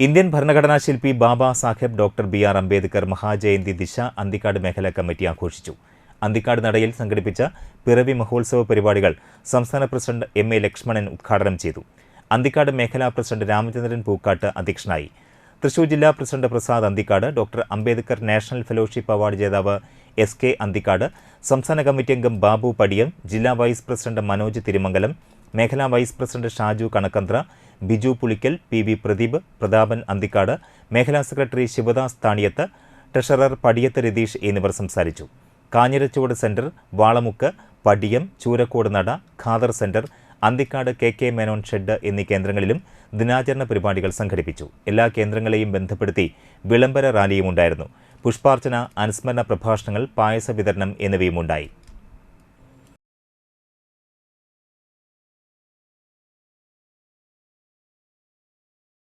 Indian ഭരണഘടനാ ശില്പി Baba Saheb doctor B R Ambedkar മഹാജയന്തി ദിശ അന്തിക്കാട് മേഖലാ കമ്മിറ്റി ആഘോഷിച്ചു. അന്തിക്കാട് നടയിൽ സംഘടിപ്പിച്ച പിറവി മഹോത്സവ പരിപാടികൾ സംസ്ഥാന പ്രസിഡന്റ് എം എ ലക്ഷ്മണൻ ഉദ്ഘാടനം ചെയ്തു. അന്തിക്കാട് മേഖലാ പ്രസിഡന്റ് രാമചന്ദ്രൻ പൂക്കാട്ട് അധ്യക്ഷനായി. തൃശൂർ ജില്ലാ president Prasad Anthikad doctor Ambedkar national fellowship award ജേതാവ് എസ് കെ അന്തിക്കാട് സംസ്ഥാന കമ്മിറ്റി അംഗം ബാബു പടിയം ജില്ലാ വൈസ് പ്രസിഡന്റ് മനോജ് തിരുമംഗലം മേഖലാ vice president Shaju Kanakanthra Biju Pulikkal P V Pradeep Prathapan Anthikad മേഖലാ സെക്രട്ടറി ശിവദാസ് താണിയത്ത് ട്രഷറർ പടിയത്ത് രതീഷ് എന്നിവർ സംസാരിച്ചു. Kanjirachuvadu centre Valamukku Padiyam Choorakkode Nada Khader centre Anthikad K K Menon shed എന്നീ കേന്ദ്രങ്ങളിലും ദിനാചരണ പരിപാടികൾ സംഘടിപ്പിച്ചു. എല്ലാ കേന്ദ്രങ്ങളെയും ബന്ധപ്പെടുത്തി വിളംബര റാലിയും ഉണ്ടായിരുന്നു പുഷ്പാർച്ചന അനുസ്മരണ പ്രഭാഷണങ്ങൾ പായസ വിതരണം എന്നിവയും ഉണ്ടായി